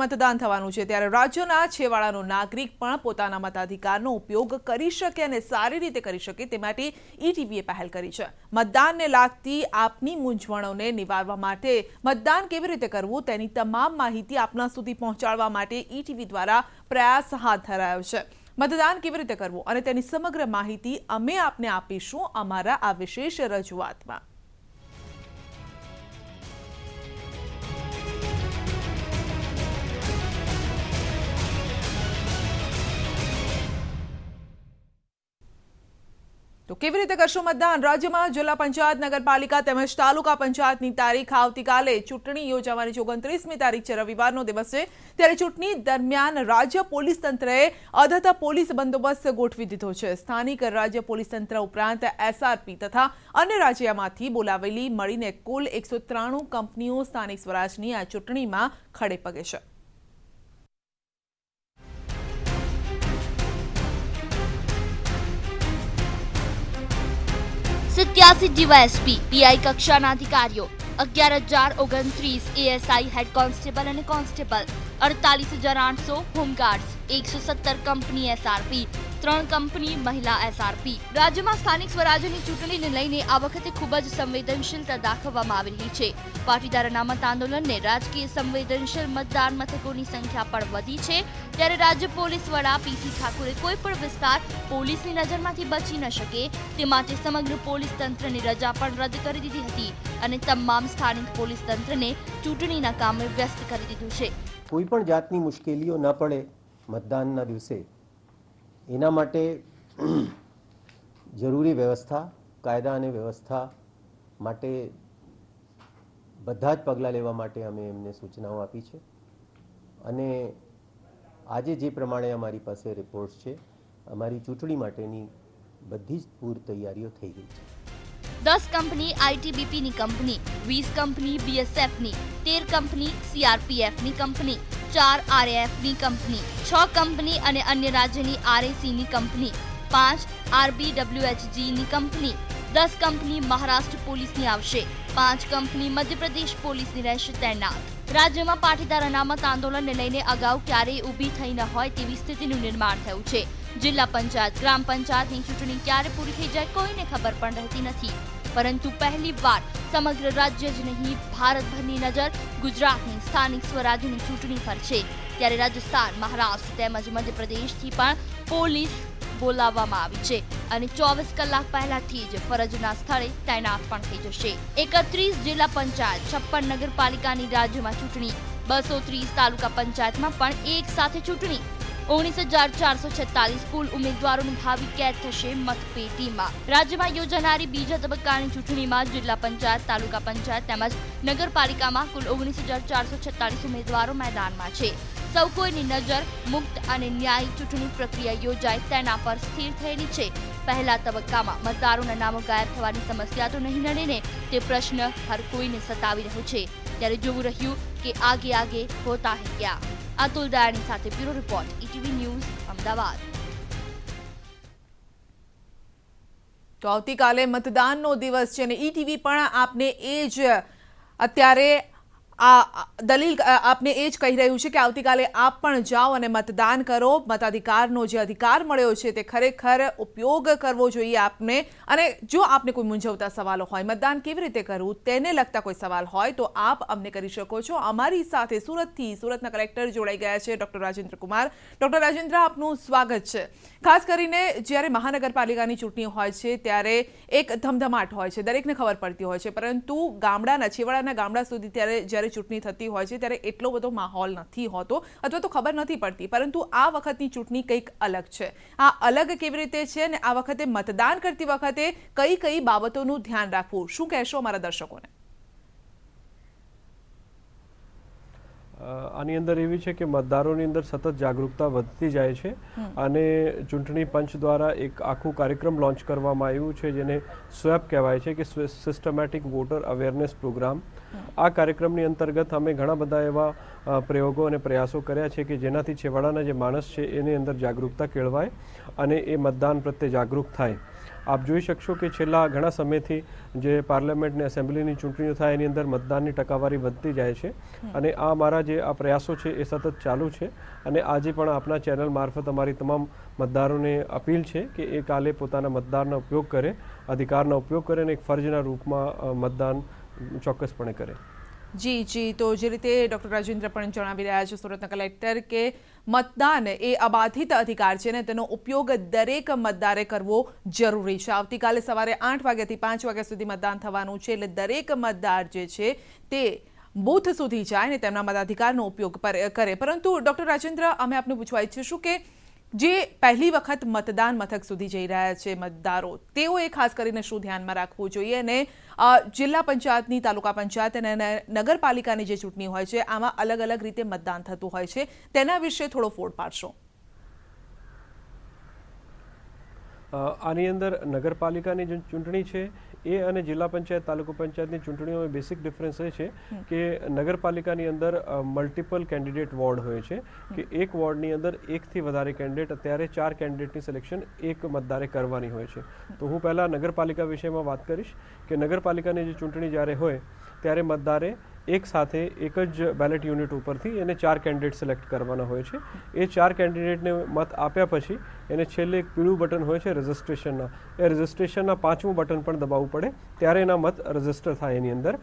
મતદાન થવાનું છે ત્યારે રાજ્યના છેવાડાનો નાગરિક પણ પોતાના મતાધિકારનો ઉપયોગ કરી શકે અને સારી રીતે કરી શકે તે માટે ઈટીવીએ પહેલ કરી છે. મતદાનને લાગતી આપની મૂંઝવણોને નિવારવા માટે મતદાન કેવી રીતે કરવું તેની તમામ માહિતી આપના સુધી પહોંચાડવા માટે ઈટીવી દ્વારા પ્રયાસ હાથ ધરાયો છે. મતદાન કેવી રીતે કરવું અને તેની સમગ્ર માહિતી અમે આપને આપીશું અમારા આ વિશેષ રજૂઆતમાં. તો કેવી રીતે કરશો મતદાન? રાજ્યમાં જિલ્લા પંચાયત, નગરપાલિકા તેમજ તાલુકા પંચાયતની તારીખ આવતીકાલે ચૂંટણી યોજાવાની છે. ઓગણત્રીસમી તારીખ છે રવિવારનો દિવસ છે. ત્યારે ચૂંટણી દરમિયાન રાજ્ય પોલીસ તંત્રએ અધત પોલીસ બંદોબસ્ત ગોઠવી દીધો છે. સ્થાનિક રાજ્ય પોલીસ તંત્ર ઉપરાંત એસઆરપી તથા અન્ય રાજ્યમાંથી બોલાવેલી મળીને કુલ એકસો ત્રાણું કંપનીઓ સ્થાનિક સ્વરાજની આ ચૂંટણીમાં ખડે પગે છે. સિત્યાસી ડીવાયએસપી પીઆઈ કક્ષાના અધિકારીઓ અગિયાર હજાર ઓગણત્રીસ એએસઆઈ હેડ કોન્સ્ટેબલ અને કોન્સ્ટેબલ. અડતાલીસ હજાર આઠસો હોમગાર્ડ્સ એકસો સત્તર કંપની એસઆરપી ત્રણ કંપની મહિલા એસઆરપી રાજ્યમાં સ્થાનિક સ્વરાજ્યની ચૂંટણીને લઈને આ વખતે ખૂબ જ સંવેદનશીલતા દાખવવામાં આવી રહી છે. પાટીદાર અનામત આંદોલનને રાજકીય સંવેદનશીલ મતદાન મથકોની સંખ્યા પણ વધી છે. ત્યારે રાજ્ય પોલીસ વડા પીસી ઠાકુરે કોઈ પણ વિસ્તાર પોલીસની નજરમાંથી બચી ન શકે. તે માટે સમગ્ર પોલીસ તંત્રની રજા પણ રદ કરી દીધી હતી અને તમામ સ્થાનિક પોલીસ તંત્રને ચૂંટણીના કામે વ્યસ્ત કરી દીધું છે. કોઈ પણ જાતની મુશ્કેલીઓ ન પડે મતદાનના દિવસે. એના માટે જરૂરી વ્યવસ્થા, કાયદા અને વ્યવસ્થા માટે બધા જ પગલાં લેવા માટે અમે એમને સૂચનાઓ આપી છે. અને આજે જે પ્રમાણે અમારી પાસે રિપોર્ટ્સ છે, અમારી ચૂંટણી માટેની બધી જ પૂર તૈયારીઓ થઈ ગઈ છે. દસ કંપની, આઈટીબીપીની કંપની, વીસ કંપની, બીએસએફની તેર કંપની સીઆરપીએફની કંપની, ચાર આરએએફની કંપની, છ કંપની અને અન્ય રાજ્યની આરએસીની કંપની, પાંચ આરબીડબ્લ્યુએચજીની કંપની, દસ કંપની મહારાષ્ટ્ર પોલીસની આવશે, પાંચ કંપની મધ્યપ્રદેશ પોલીસની રહેશે તૈનાત. રાજ્યમાં પાટીદાર અનામત આંદોલનને લઈને અગાઉ ક્યારેય ઊભી થઈ ન હોય તેવી સ્થિતિનું નિર્માણ થયું છે. જિલ્લા પંચાયત, ગ્રામ પંચાયતની ચૂંટણી ક્યારે પૂરી થઈ જાય કોઈને ખબર પણ રહેતી નથી. પરંતુ પહેલી વાર સમગ્ર રાજ્ય જ નહીં, ભારતભરની નજર ગુજરાતની સ્થાનિક સ્વરાજ્યની ચૂંટણી પર છે. ત્યારે રાજસ્થાન, મહારાષ્ટ્ર તેમજ મધ્યપ્રદેશથી પણ પોલીસ બોલાવવામાં આવી છે અને ચોવીસ કલાક પહેલાથી જ ફરજના સ્થળે તૈનાત પણ થઈ જશે. એકત્રીસ જિલ્લા પંચાયત, છપ્પન નગરપાલિકાની રાજ્યમાં ચૂંટણી, બસો ત્રીસ તાલુકા પંચાયતમાં પણ એક સાથે ચૂંટણી. ઓગણીસ હજાર ચારસો છેતાલીસ કુલ ઉમેદવારોનું ભાવિ કેદ થશે મતપેટીમાં. રાજ્યમાં યોજાનારી બીજા તબક્કાની ચૂંટણીમાં જિલ્લા પંચાયત, તાલુકા પંચાયત તેમજ નગરપાલિકામાં કુલ ઓગણીસ હજાર ચારસો છેતાલીસ ઉમેદવારો મેદાનમાં છે. સૌ કોઈની નજર મુક્ત અને ન્યાયી ચૂંટણી પ્રક્રિયા યોજાય તેના પર સ્થિર થયેલી છે. પહેલા તબક્કામાં મતદારોના નામો ગાયબ થવાની સમસ્યા તો નહીં નડે ને તે પ્રશ્ન હર કોઈને સતાવી રહ્યો છે. ત્યારે જોવું રહ્યું કે આગે આગે હોતા હે ક્યા? અતુલ દાયાની સાથે bureau report ETV news Ahmedabad. તો આવતીકાલે મતદાનનો દિવસ છે અને ઈટીવી પણ આપને એ જ અત્યારે આ દલીલ આપને એ જ કહી રહ્યું છે કે આવતીકાલે આપ પણ જાઓ અને મતદાન કરો. મતાધિકારનો જે અધિકાર મળ્યો છે તે ખરેખર ઉપયોગ કરવો જોઈએ આપને. અને જો આપને કોઈ મૂંઝવતા સવાલો હોય, મતદાન કેવી રીતે કરવું તેને લગતા કોઈ સવાલ હોય, તો આપ અમને કરી શકો છો. અમારી સાથે સુરતથી સુરતના કલેક્ટર જોડાઈ ગયા છે ડોક્ટર રાજેન્દ્ર કુમાર. ડોક્ટર રાજેન્દ્ર, આપનું સ્વાગત છે. ખાસ કરીને જ્યારે મહાનગરપાલિકાની ચૂંટણી હોય છે, ત્યારે એક ધમધમાટ હોય છે. દરેકને ખબર પડતી હોય છે. પરંતુ ગામડાના, છેવાડાના ગામડા સુધી ત્યારે જ્યારે ચૂંટણી થતી હોય છે ત્યારે એટલો બધો માહોલ નથી હોતો અથવા તો ખબર નથી પડતી, પરંતુ આ વખતની ચૂંટણી કંઈક અલગ છે. આ અલગ કેવી રીતે છે અને આ વખતે મતદાન કરતી વખતે કઈ કઈ બાબતોનું ધ્યાન રાખવું? શું કહેશો અમારા દર્શકોને? આની અંદર એવી છે કે મતદારોની અંદર સતત જાગૃતતા વધતી જાય છે અને ચૂંટણી પંચ દ્વારા એક આખું કાર્યક્રમ લોન્ચ કરવામાં આવ્યું છે જેને સ્વેપ કહેવાય છે કે સિસ્ટમેટિક વોટર અવેરનેસ પ્રોગ્રામ આ કાર્યક્રમની અંતર્ગત અમે ઘણા બધા એવા પ્રયોગો અને પ્રયાસો કર્યા છે કે જેનાથી છેવાડાના જે માણસ છે એની અંદર જાગૃતતા કેળવાય અને એ મતદાન પ્રત્યે જાગૃત થાય. આપ જોઈ શકશો કે છેલ્લા ઘણા સમયથી જે પાર્લામેન્ટ અને એસેમ્બલીની ચૂંટણીઓ થાય એની અંદર મતદાનની ટકાવારી વધતી જાય છે. અને આ મારા જે આ પ્રયાસો છે એ સતત ચાલુ છે અને આજે પણ આપના ચેનલ મારફત અમારી તમામ મતદારોને અપીલ છે કે એ કાલે પોતાના મતદારનો ઉપયોગ કરે અધિકારનો ઉપયોગ કરે અને એક ફરજના રૂપમાં મતદાન ચોક્કસપણે કરે. જી જી. તો જે રીતે ડોક્ટર રાજેન્દ્ર પણ જણાવી રહ્યા છે સુરતના કલેક્ટર કે મતદાન એ અબાધિત અધિકાર છે ને તેનો ઉપયોગ દરેક મતદારે કરવો જરૂરી છે. આવતીકાલે સવારે આઠ વાગ્યાથી પાંચ વાગ્યા સુધી મતદાન થવાનું છે એટલે દરેક મતદાર જે છે તે બૂથ સુધી જાય ને તેમના મતાધિકારનો ઉપયોગ કરે. પરંતુ ડોક્ટર રાજેન્દ્ર, અમે આપને પૂછવા ઈચ્છીશું કે જે પહેલી વખત મતદાન મથક સુધી જઈ રહ્યા છે મતદારો તેઓએ ખાસ કરીને શું ધ્યાનમાં રાખવું જોઈએ અને જિલ્લા પંચાયતની, તાલુકા પંચાયત અને નગરપાલિકાની જે ચૂંટણી હોય છે, આમાં અલગ અલગ રીતે મતદાન થતું હોય છે, તેના વિશે થોડો ફોડ પાડશો. આની અંદર નગરપાલિકાની જે ચૂંટણી છે એ અને જિલ્લા પંચાયત તાલુકા પંચાયતની ચૂંટણીઓમાં બેસિક ડિફરન્સ એ છે કે નગરપાલિકાની અંદર મલ્ટિપલ કેન્ડિડેટ વોર્ડ હોય છે કે એક વોર્ડની અંદર એકથી વધારે કેન્ડિડેટ અત્યારે ચાર કેન્ડિડેટની સિલેક્શન એક મતદારે કરવાની હોય છે. તો હું પહેલાં નગરપાલિકા વિષયમાં વાત કરીશ કે નગરપાલિકાની જે ચૂંટણી જ્યારે હોય ત્યારે મતદારે એક સાથે એક જ બેલેટ યુનિટ ઉપરથી એને ચાર કેન્ડિડેટ સિલેક્ટ કરવાના હોય છે. એ ચાર કેન્ડિડેટને મત આપ્યા પછી એને છેલ્લે એક પીળું બટન હોય છે રજિસ્ટ્રેશનના એ રજિસ્ટ્રેશનના પાંચમું બટન પણ દબાવવું પડે. ત્યારે એના મત રજિસ્ટર થાય એની અંદર.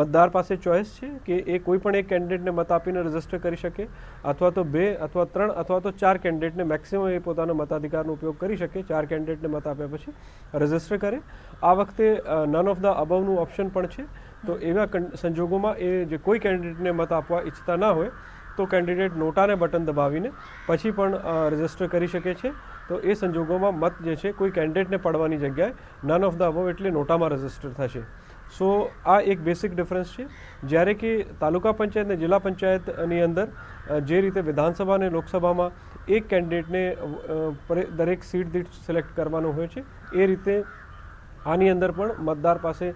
મતદાર પાસે ચોઇસ છે કે એ કોઈ પણ એક કેન્ડિડેટને મત આપીને રજિસ્ટર કરી શકે, અથવા તો બે, અથવા ત્રણ, અથવા તો ચાર કેન્ડિડેટને મેક્સિમમ એ પોતાનો મતાધિકારનો ઉપયોગ કરી શકે. ચાર કેન્ડિડેટને મત આપ્યા પછી રજિસ્ટર કરે. આ વખતે નન ઓફ ધ અબવનું ઓપ્શન પણ છે. તો એવા સંજોગોમાં એ જે કોઈ કેન્ડિડેટને મત આપવા ઈચ્છતા ના હોય, તો કેન્ડિડેટ નોટાને બટન દબાવીને પછી પણ રજિસ્ટર કરી શકે છે. તો એ સંજોગોમાં મત જે છે, કોઈ કેન્ડિડેટને પડવાની જગ્યાએ નન ઓફ ધ અબવ એટલે નોટામાં રજિસ્ટર થશે. સો, આ એક બેસિક ડિફરન્સ છે. જ્યારે કે તાલુકા પંચાયત અને જિલ્લા પંચાયતની અંદર જે રીતે વિધાનસભા અને લોકસભામાં એક કેન્ડિડેટને દરેક સીટ દીઠ સિલેક્ટ કરવાનો હોય છે, એ રીતે આની અંદર પણ મતદાર પાસે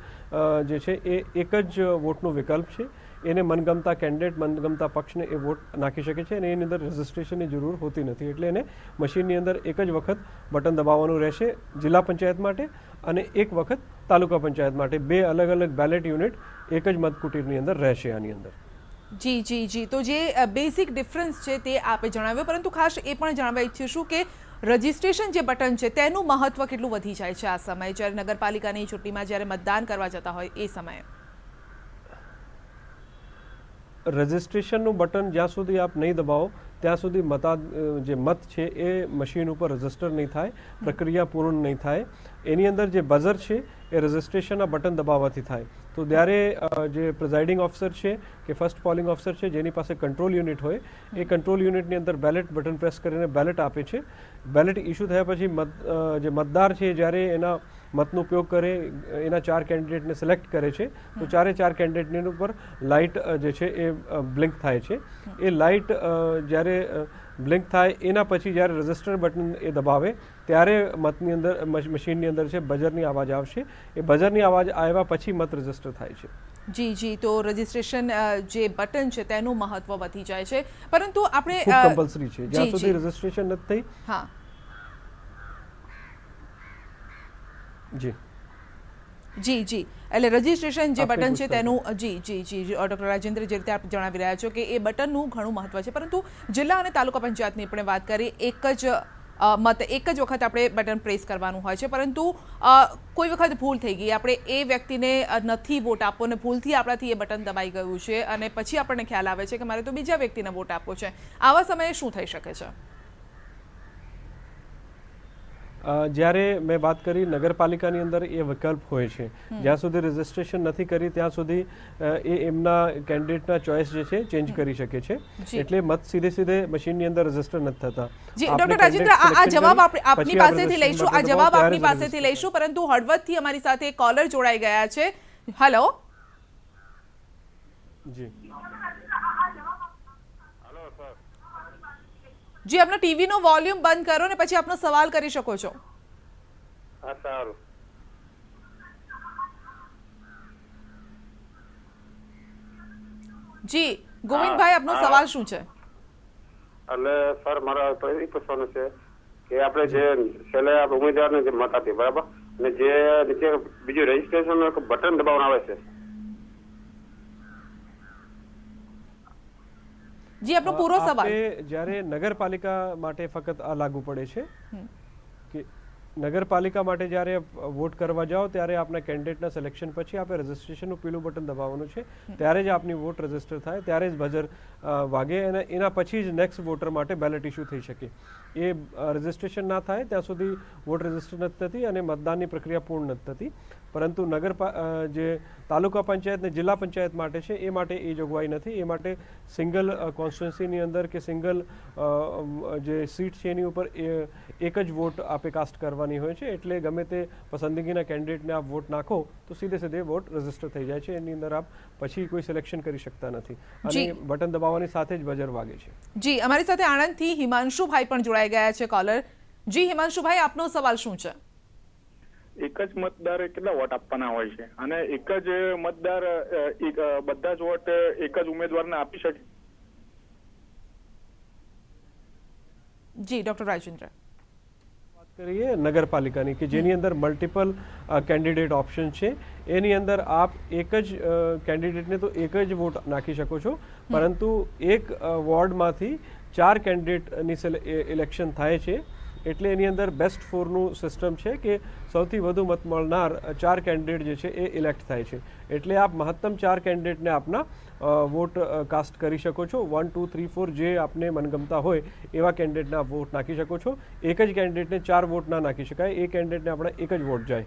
જે છે એ એક જ વોટનો વિકલ્પ છે. એને મનગમતા કેન્ડિડેટ, મનગમતા પક્ષને એ વોટ નાખી શકે છે અને એની અંદર રજિસ્ટ્રેશનની જરૂર હોતી નથી. એટલે એને મશીનની અંદર એક જ વખત બટન દબાવવાનું રહેશે જિલ્લા પંચાયત માટે અને એક વખત તાલુકા પંચાયત માટે. બે અલગ અલગ બેલેટ યુનિટ એક જ મતકુટીરની અંદર રહેશે આની અંદર. જી જી જી. તો જે બેસિક ડિફરન્સ છે તે આપે જણાવ્યો. પરંતુ ખાસ એ પણ જાણવા ઈચ્છીશું કે રજિસ્ટ્રેશન જે બટન છે, તેનું મહત્વ કેટલું વધી જાય છે આ સમયે? જ્યારે નગરપાલિકાની ચૂંટણીમાં જ્યારે મતદાન કરવા જતા હોય એ સમયે. રજિસ્ટ્રેશનનું બટન જ્યાં સુધી આપ નહીં દબાવો ત્યાં સુધી મતા જે મત છે એ મશીન ઉપર રજિસ્ટર નહીં થાય, પ્રક્રિયા પૂર્ણ નહીં થાય. એની અંદર જે બઝર છે એ રજિસ્ટ્રેશનના બટન દબાવવાથી થાય. તો ત્યારે જે પ્રિઝાઇડિંગ ઓફિસર છે કે ફર્સ્ટ પોલિંગ ઓફિસર છે, જેની પાસે કંટ્રોલ યુનિટ હોય, એ કંટ્રોલ યુનિટની અંદર બેલેટ બટન પ્રેસ કરીને બેલેટ આપે છે. બેલેટ ઇસ્યુ થયા પછી મત જે મતદાર છે, જ્યારે એના મતનો ઉપયોગ કરે એના ચાર કેન્ડિડેટને સિલેક્ટ કરે છે તો ચારે ચાર કેન્ડિડેટની ઉપર લાઇટ જે છે એ બ્લિંક થાય છે. એ લાઇટ જ્યારે બ્લિંક થાય એના પછી જ્યારે રજિસ્ટર બટન એ દબાવે ત્યારે મતની અંદર મશીનની અંદર છે બજરની અવાજ આવશે. એ બજરની અવાજ આવ્યા પછી મત રજિસ્ટર થાય છે. જી જી તો રજિસ્ટ્રેશન જે બટન છે તેનું મહત્વ વધી જાય છે. પરંતુ આપણે કમ્પલસરી છે. જ્યાં સુધી રજીસ્ટ્રેશન નથી થઈ હા. જી. જી જી. એટલે રજિસ્ટ્રેશન જે બટન છે તેનું જી જી જી ડોક્ટર રાજેન્દ્ર જે રીતે આપ જણાવી રહ્યા છો કે એ બટનનું ઘણું મહત્વ છે. પરંતુ જિલ્લા અને તાલુકા પંચાયતની આપણે વાત કરી એક જ મત એક જ વખત આપણે બટન પ્રેસ કરવાનું હોય છે. પરંતુ કોઈ વખત ભૂલ થઈ ગઈ. આપણે એ વ્યક્તિને નથી વોટ આપવો અને ભૂલથી આપણાથી એ બટન દબાઈ ગયું છે અને પછી આપણને ખ્યાલ આવે છે કે મારે તો બીજા વ્યક્તિને વોટ આપવો છે. આવા સમયે શું થઈ શકે છે? જ્યારે મેં વાત કરી નગરપાલિકાની અંદર એ વિકલ્પ હોય છે. જ્યાં સુધી રજિસ્ટ્રેશન નથી કરી ત્યાં સુધી એ એમના કેન્ડિડેટના ચોઇસ જે છે ચેન્જ કરી શકે છે. એટલે મત સીધે સીધે મશીનની અંદર રજિસ્ટર નથી થતા. જી ડોક્ટર રાજેન્દ્ર આ જવાબ આપણે આપની પાસેથી લઈશું આ જવાબ આપની પાસેથી લઈશું પરંતુ હળવદથી અમારી સાથે કોલર જોડાઈ ગયા છે. હેલો જી. જી આપનો ટીવીનો વોલ્યુમ બંધ કરો ને પછી આપનો સવાલ કરી શકો છો. હા સારું. જી ગોવિંદભાઈ આપનો સવાલ શું છે? એટલે સર મારા એ પૂછવાનું છે કે આપણે જે છેલ્લે ઉમેદવારને જે મત આપીએ બરાબર? અને જે નીચે બીજું રજીસ્ટ્રેશન બટન દબાવવાનું આવે છે. જી આપણો પૂરો સવાલ. જ્યારે નગરપાલિકા માટે ફક્ત આ લાગુ પડે છે કે નગરપાલિકા માટે જ્યારે વોટ કરવા જાઓ ત્યારે આપના કેન્ડિડેટના સિલેક્શન પછી આપણે રજિસ્ટ્રેશનનું પીલું બટન દબાવવાનું છે. ત્યારે જ આપની વોટ રજિસ્ટર થાય ત્યારે જ બજર વાગે અને એના પછી જ નેક્સ્ટ વોટર માટે બેલેટ ઇસ્યુ થઈ શકે. એ રજિસ્ટ્રેશન ના થાય ત્યાં સુધી વોટ રજિસ્ટર નથી થતી અને મતદાનની પ્રક્રિયા પૂર્ણ નથી થતી. પરંતુ નગરપા જે તાલુકા પંચાયત ને જિલ્લા પંચાયત માટે છે એ માટે એ જોગવાઈ નથી. એ માટે સિંગલ કોન્સ્ટિટ્યુન્સીની અંદર કે સિંગલ જે સીટ છે એની ઉપર એક જ વોટ આપે કાસ્ટ કરવાની હોય છે. એટલે ગમે તે પસંદગીના કેન્ડિડેટને આપ વોટ નાખો તો સીધે સીધે વોટ રજિસ્ટર થઈ જાય છે. એની અંદર આપ પછી કોઈ સિલેક્શન કરી શકતા નથી. અને બટન દબાવવાની સાથે જ બજર વાગે છે. જી અમારી સાથે આણંદથી હિમાંશુભાઈ પણ જોડાઈ ગયા છે કોલર જી હિમાંશુભાઈ આપનો સવાલ શું છે? એક જ મતદારે કેટલા વોટ આપવાના હોય છે? અને એક જ મતદાર એક, બધા જ વોટ એક જ ઉમેદવારને આપી શકે? જી ડોક્ટર રાજેન્દ્ર. વાત કરીએ નગરપાલિકાની કે જેની અંદર મલ્ટિપલ કેન્ડિડેટ ઓપ્શન છે. એની અંદર આપ એક જ કેન્ડિડેટને તો એક જ વોટ નાખી શકો છો. પરંતુ એક વોર્ડમાંથી ચાર કેન્ડિડેટની ઇલેક્શન થાય છે. એટલે એની અંદર બેસ્ટ ફોરનું સિસ્ટમ છે કે સૌથી વધુ મત મળનાર ચાર કેન્ડિડેટ જે છે એ ઇલેક્ટ થાય છે. એટલે આપ મહત્તમ ચાર કેન્ડિડેટને આપના વોટ કાસ્ટ કરી શકો છો. વન ટુ થ્રી ફોર જે આપને મનગમતા હોય એવા કેન્ડિડેટને વોટ નાખી શકો છો. એક જ કેન્ડિડેટને ચાર વોટ ના નાખી શકાય. એ કેન્ડિડેટને આપણે એક જ વોટ જાય.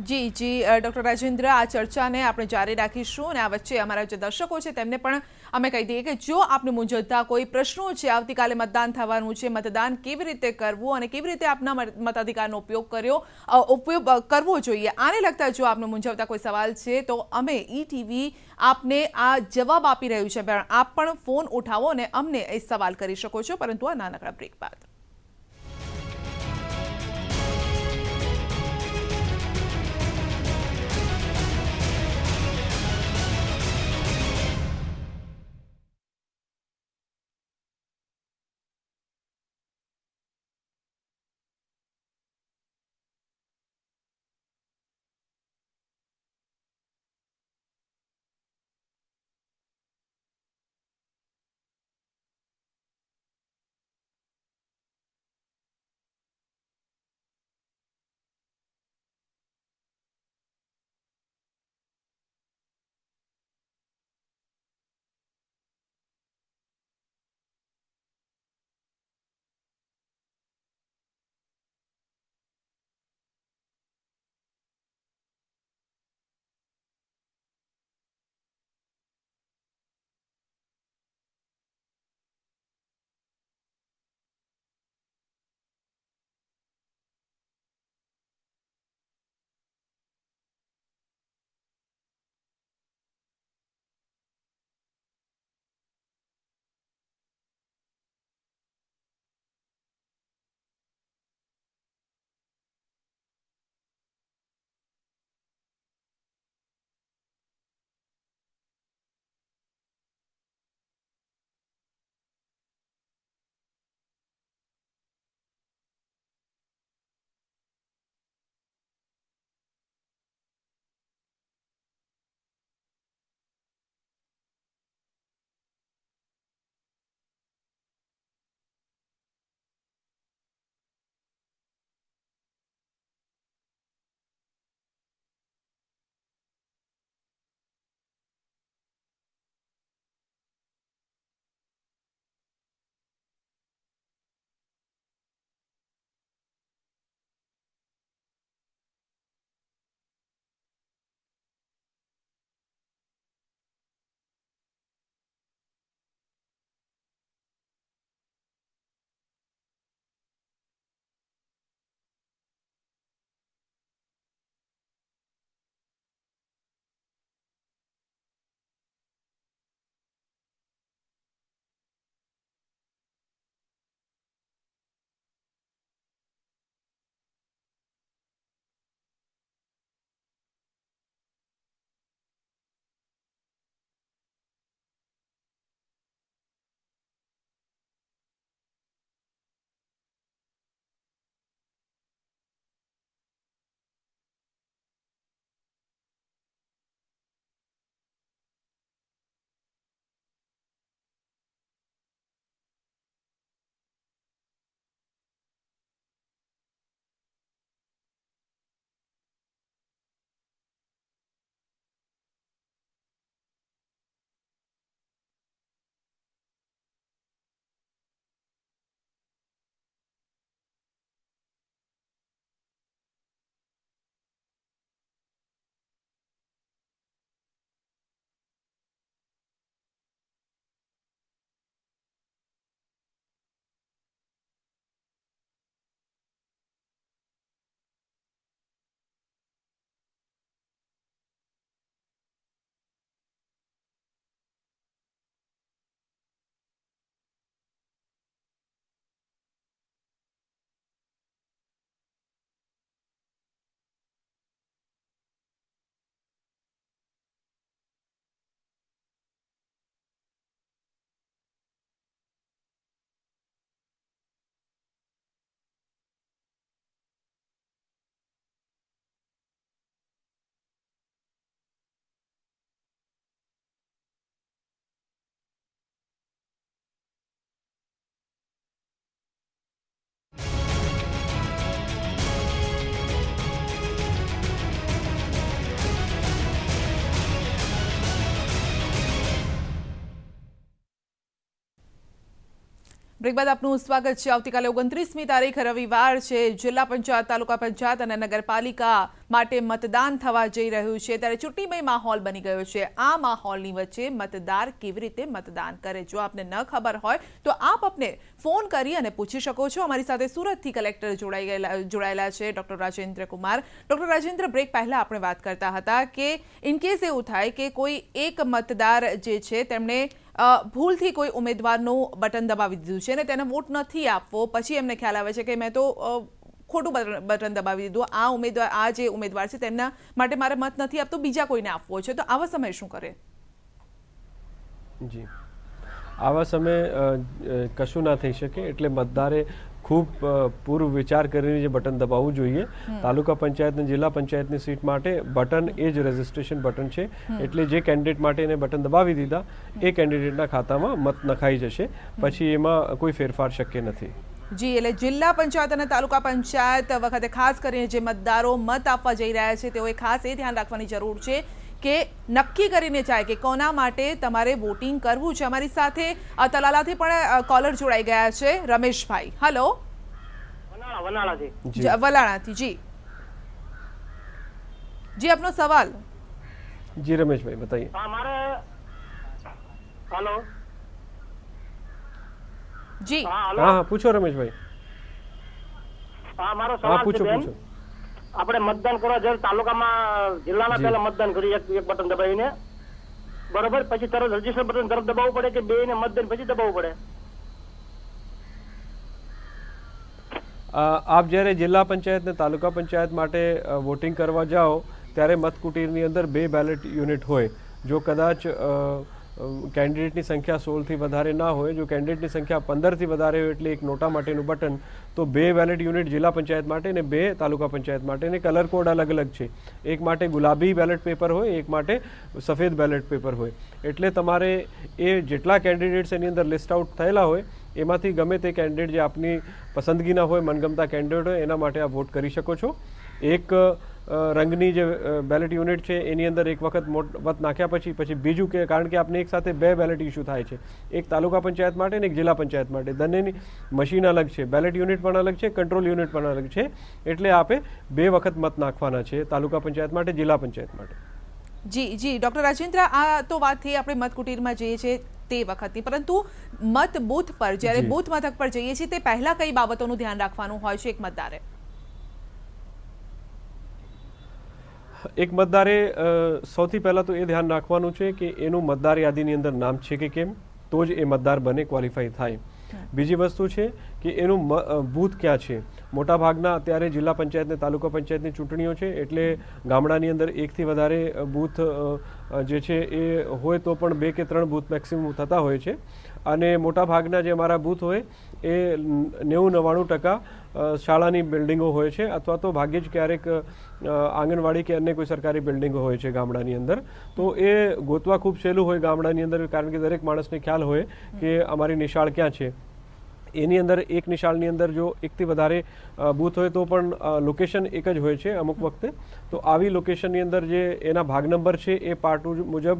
જી જી ડૉક્ટર રાજેન્દ્ર, આ ચર્ચાને આપણે જારી રાખીશું અને આ વચ્ચે અમારા જે દર્શકો છે તેમને પણ અમે કહી દઈએ કે જો આપને મૂંઝવતા કોઈ પ્રશ્નો છે, આવતીકાલે મતદાન થવાનું છે, મતદાન કેવી રીતે કરવું અને કેવી રીતે આપના મત- મતાધિકારનો ઉપયોગ કર્યો ઉપયોગ કરવો જોઈએ, આને લગતા જો આપને મૂંઝવતા કોઈ સવાલ છે, તો અમે ઈ ટીવી આપને આ જવાબ આપી રહ્યું છે. પણ આપ પણ ફોન ઉઠાવો અને અમને એ સવાલ કરી શકો છો. પરંતુ આ નાનકડા બ્રેક બાદ. બ્રેક બાદ આપનું સ્વાગત છે. આવતીકાલે ઓગણત્રીસમી તારીખ રવિવાર છે. જિલ્લા પંચાયત, તાલુકા પંચાયત અને નગરપાલિકા માટે મતદાન થવા જઈ રહ્યું છે. ત્યારે ચૂંટણીમય માહોલ બની ગયો છે. આ માહોલની વચ્ચે મતદાર કેવી રીતે મતદાન કરે? જો આપને ન ખબર હોય, તો આપ આપને ફોન કરી અને પૂછી શકો છો. અમારી સાથે સુરતથી કલેક્ટર જોડાઈ ગયેલા જોડાયેલા છે doctor Rajendra Kumar. Doctor Rajendra, break પહેલાં આપણે વાત કરતા હતા કે ઇનકેસ એવું થાય કે કોઈ એક મતદાર જે છે, તેમણે ભૂલથી કોઈ ઉમેદવારનું બટન દબાવી દીધું છે અને તેને વોટ નથી આપવો. પછી એમને ખ્યાલ આવે છે કે મેં તો ખોટું બટન દબાવી દીધું. આ ઉમેદવાર, આ જે ઉમેદવાર છે તેમના માટે મારે મત નથી આપતો, બીજા કોઈને આપવો છે. તો આવા સમયે શું કરે? જી. આવા સમયે કશું ના થઈ શકે એટલે મતદારે ખૂબ પૂર્વ વિચાર કરીને જે બટન દબાવવું જોઈએ. તાલુકા પંચાયત અને જિલ્લા પંચાયતની સીટ માટે બટન એ જ રજિસ્ટ્રેશન બટન છે. એટલે જે કેન્ડિડેટ માટે એને બટન દબાવી દીધા એ કેન્ડિડેટના ખાતામાં મત નખાઈ જશે. પછી એમાં કોઈ ફેરફાર શક્ય નથી. જી એટલે જિલ્લા પંચાયત અને તાલુકા પંચાયત વખતે ખાસ કરીને જે મતદારો મત આપવા જઈ રહ્યા છે તેઓએ ખાસ એ ધ્યાન રાખવાની જરૂર છે. કે નક્કી કરીને જાય કે કોના માટે તમારે વોટિંગ કરવું છે. અમારી સાથે તલાલાથી પણ કોલર જોડાઈ ગયા છે. રમેશભાઈ હલો જી. વલાણાથી જી. જી આપનો સવાલ. જી રમેશભાઈ બતાવીએ. હા મારે હાલો જી. હા પૂછો રમેશભાઈ. હા મારો સવાલ છે પૂછો બેન. પૂછો. આપણે મતદાન કરવા જ્યારે તાલુકામાં જિલ્લાના પહેલા મતદાન કરીએ એક એક બટન દબાવીને. બરોબર? પછી તરત રજિસ્ટર બટન તરત દબાવવું પડે કે બે ને મતદાન પછી દબાવવું પડે? આપ જ્યારે જિલ્લા પંચાયત ને તાલુકા પંચાયત માટે વોટિંગ કરવા જાઓ ત્યારે મતકુટીરની અંદર બે બેલેટ યુનિટ હોય. જો કદાચ કેન્ડિડેટની સંખ્યા સોળથી વધારે ના હોય, જો કેન્ડિડેટની સંખ્યા પંદરથી વધારે હોય એટલે એક નોટા માટેનું બટન, તો બે વેલેટ યુનિટ જિલ્લા પંચાયત માટે ને બે તાલુકા પંચાયત માટે ને કલર કોડ અલગ અલગ છે. એક માટે ગુલાબી બેલેટ પેપર હોય, એક માટે સફેદ બેલેટ પેપર હોય. એટલે તમારે એ જેટલા કેન્ડિડેટ્સ એની અંદર લિસ્ટ આઉટ થયેલા હોય, એમાંથી ગમે તે કેન્ડિડેટ જે આપની પસંદગીના હોય, મનગમતા કેન્ડિડેટ હોય, એના માટે આ વોટ કરી શકો છો. એક રંગની જે બેલેટ યુનિટ છે એની અંદર એક વખત મત નાખ્યા પછી પછી બીજું કે કારણ કે આપને એક સાથે બે બેલેટ ઇસ્યુ થાય છે. એક તાલુકા પંચાયત માટે ને એક જિલ્લા પંચાયત માટે. બંનેની મશીન અલગ છે. બેલેટ યુનિટ પણ અલગ છે કંટ્રોલ યુનિટ પણ અલગ છે. એટલે આપે બે વખત મત નાખવાના છે તાલુકા પંચાયત માટે જિલ્લા પંચાયત માટે. જી જી. ડોક્ટર રાજેન્દ્ર આ તો વાત થઈ આપણે મતકુટીરમાં જઈએ છીએ તે વખતની. પરંતુ મત બૂથ પર જ્યારે બૂથ મથક પર જઈએ છીએ તે પહેલા કઈ બાબતોનું ધ્યાન રાખવાનું હોય છે એક મતદારે? એક મતદારે સૌથી પહેલાં તો એ ધ્યાન રાખવાનું છે કે એનું મતદાર યાદીની અંદર નામ છે કે કેમ તો જ એ મતદાર બને ક્વોલિફાય થાય. બીજી વસ્તુ છે કે એનું બૂથ ક્યાં છે? મોટાભાગના અત્યારે જિલ્લા પંચાયતને તાલુકા પંચાયતની ચૂંટણીઓ છે એટલે ગામડાની અંદર એકથી વધારે બૂથ જે છે એ હોય તો પણ બે કે ત્રણ બૂથ મેક્સિમમ થતા હોય છે. અને મોટાભાગના જે અમારા બૂથ હોય, એ નેવું નવ્વાણું ટકા શાળાની બિલ્ડિંગો હોય છે, અથવા તો ભાગ્યે જ ક્યારેક આંગણવાડી કે અન્ય કોઈ સરકારી બિલ્ડિંગો હોય છે ગામડાની અંદર. તો એ ગોતવા ખૂબ સહેલું હોય ગામડાની અંદર, કારણ કે દરેક માણસને ખ્યાલ હોય કે અમારી નિશાળ ક્યાં છે. એની અંદર, એક નિશાળની અંદર જો એકથી વધારે બૂથ હોય તો પણ લોકેશન એક જ હોય છે અમુક વખતે. તો આવી લોકેશનની અંદર જે એના ભાગ નંબર છે, એ પાર્ટ મુજબ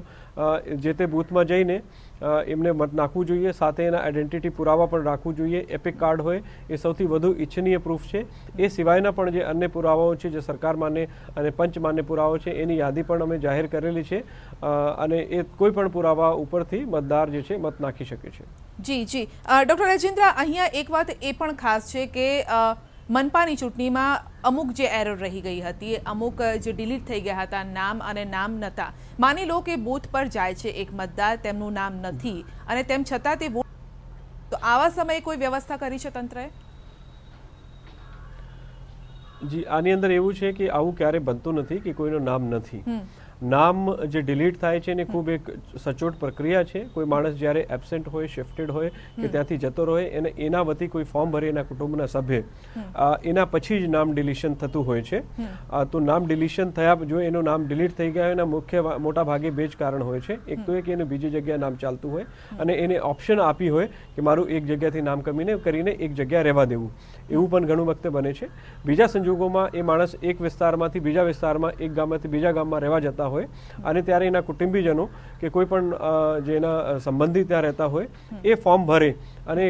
જે તે બૂથમાં જઈને એમને મત નાખવું જોઈએ, સાથે એના આઈડેન્ટિટી પુરાવા પણ રાખવું જોઈએ. એપિક કાર્ડ હોય, એ સૌથી વધુ ઇચ્છનીય પ્રૂફ છે. એ સિવાયના પણ જે અન્ય પુરાવાઓ છે, જે સરકાર માન્ય અને પંચ માન્ય પુરાવાઓ છે, એની યાદી પણ અમે જાહેર કરેલી છે. અને એ કોઈ પણ પુરાવા ઉપરથી મતદાર જે છે, મત નાખી શકે છે. જી જી. ડોક્ટર રાજેન્દ્ર, અહીંયા એક વાત એ પણ ખાસ છે કે મનપાની ચૂંટણીમાં અમુક જે એરર રહી ગઈ હતી અમુક જે ડિલીટ થઈ ગયા હતા નામ અને નામ નહોતા માની લો કે બૂથ પર જાય છે એક મતદાર તેમનું નામ નથી અને તેમ છતાં તે વોટ તો આવા સમયે કોઈ વ્યવસ્થા કરી છે તંત્રએ? જી આની અંદર એવું છે કે આવું ક્યારે બનતું નથી કે કોઈનું નામ નથી. નામ જે ડિલીટ થાય છે ને ખૂબ એક સચોટ પ્રક્રિયા છે. કોઈ માણસ જ્યારે એબસેન્ટ હોય શિફ્ટેડ હોય કે ત્યાંથી જતો રહે એને એના વતી કોઈ ફોર્મ ભરી એના કુટુંબના સભ્ય. એના પછી જ નામ ડિલીશન થતું હોય છે. તો નામ ડિલીશન થયા જો એનું નામ ડિલીટ થઈ ગયા એના મુખ્ય મોટા ભાગે બે જ કારણ હોય છે. એક તો એ કે એને બીજી જગ્યાએ નામ ચાલતું હોય અને એને ઓપ્શન આપી હોય કે મારું એક જગ્યાથી નામ કમીને કરીને એક જગ્યા રહેવા દેવું. એવું પણ ઘણું વખતે બને છે. બીજા સંજોગોમાં એ માણસ એક વિસ્તારમાંથી બીજા વિસ્તારમાં એક ગામમાંથી બીજા ગામમાં રહેવા જતા થતા હોય અને ત્યારે એના કુટુંબીજનો કે કોઈ પણ જે એના સંબંધી ત્યાં રહેતા હોય, એ ફોર્મ ભરે અને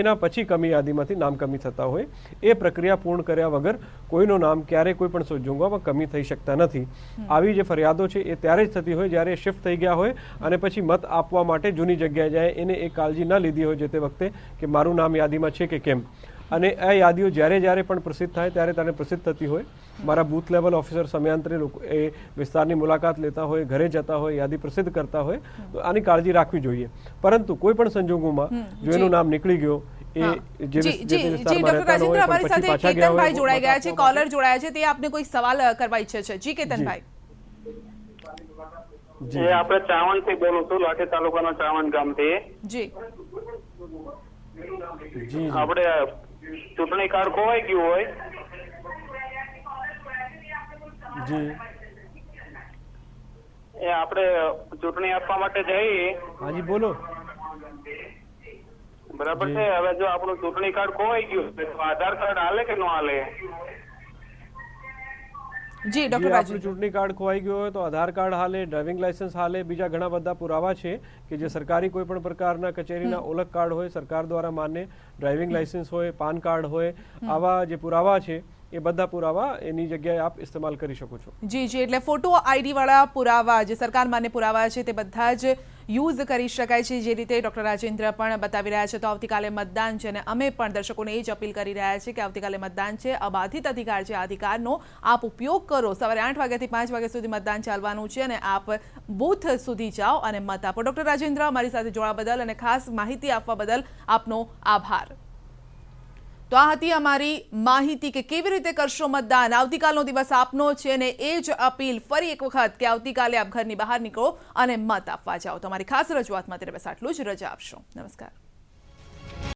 એના પછી કમી યાદીમાંથી નામ કમી થતા હોય. એ પ્રક્રિયા પૂર્ણ કર્યા વગર કોઈનું નામ ક્યારે કોઈ પણ સંજોગોમાં કમી થઈ શકતા નથી. આવી જે ફરિયાદો છે એ ત્યારે જ થતી હોય જ્યારે શિફ્ટ થઈ ગયા હોય અને પછી મત આપવા માટે જૂની જગ્યાએ જાય, એને એ કાળજી ન લીધી હોય જે તે વખતે કે મારું નામ યાદીમાં છે કે કેમ. અને આ યાદીઓ જ્યારે જ્યારે પણ પ્રસિદ્ધ થાય ત્યારે ત્યારે પ્રસિદ્ધ થતી હોય. મારા બૂથ લેવલ ઓફિસર સમયાંતરે લોકો એ વિસ્તારની મુલાકાત લેતા હોય ઘરે જતા હોય યાદી પ્રસિદ્ધ કરતા હોય તો આની કાળજી રાખવી જોઈએ. પરંતુ કોઈ પણ સંજોગોમાં જો એનું નામ નીકળી ગયો એ હા. જે જી વિસ- જે તે જી જી વિસ્તારમાં ડોક્ટર રહેતા ન રાજેન્દ્ર હોય અમારી પણ સાથે પછી પાછા ગયા હોય કેતનભાઈ જોડાઈ ગયા છે મત જોડાયા છે તે કોઈ સવાલ કરવા ઈચ્છે છે. જી કેતનભાઈ. જી. એ આપણે ચાવણથી બોલું છું લાઠી તાલુકાના ચાવણ ગામથી. જી. આપણે ચૂંટણી કાર્ડ ખોવાઈ ગયું હોય જી. એ આપણે ચૂંટણી આપવા માટે જઈએ હાજી બોલો. બરાબર છે? હવે જો આપણું ચૂંટણી કાર્ડ ખોવાઈ ગયું તો આધાર કાર્ડ હાલે કે ન હાલે? જી ડોક્ટર રાજુ ચૂંટણી કાર્ડ ખોવાઈ ગયું હોય તો આધાર કાર્ડ હાલે ડ્રાઇવિંગ લાયસન્સ હાલે બીજા ઘણા બધા પુરાવા છે કે જે સરકારી કોઈ પણ પ્રકારના કચેરીના ઓળખ કાર્ડ હોય સરકાર દ્વારા માન્ય ડ્રાઇવિંગ લાયસન્સ હોય પાન કાર્ડ હોય આવા જે પુરાવા છે એ બધા પુરાવા એની જગ્યાએ આપ ઇસ્તેમાલ કરી શકો છો. જી જી, એટલે ફોટો આઈડી વાળા પુરાવા જે સરકાર માન્ય પુરાવા છે તે બધા જ યુઝ કરી શકાય છે. જે રીતે ડોક્ટર રાજેન્દ્ર પણ બતાવી રહ્યા છે તો આવતીકાલે મતદાન છે અને અમે પણ દર્શકોને એ જ અપીલ કરી રહ્યા છીએ કે આવતીકાલે મતદાન છે. અબાધિત અધિકાર છે આ અધિકારનો આપ ઉપયોગ કરો. સવારે આઠ વાગ્યાથી પાંચ વાગ્યા સુધી મતદાન ચાલવાનું છે અને આપ બૂથ સુધી જાઓ અને મત આપો. ડોક્ટર રાજેન્દ્ર, અમારી સાથે જોડાવા બદલ અને ખાસ માહિતી આપવા બદલ આપનો આભાર. તો આ હતી અમારી માહિતી કે કેવી રીતે કરશો મતદાન? આવતીકાલનો દિવસ આપનો છે અને એ જ અપીલ ફરી એક વખત કે આવતીકાલે આપ ઘરની બહાર નીકળો અને મત આપવા જાઓ. તમારી ખાસ રજૂઆત માટે બસ આટલું જ. રજા આપશો. નમસ્કાર.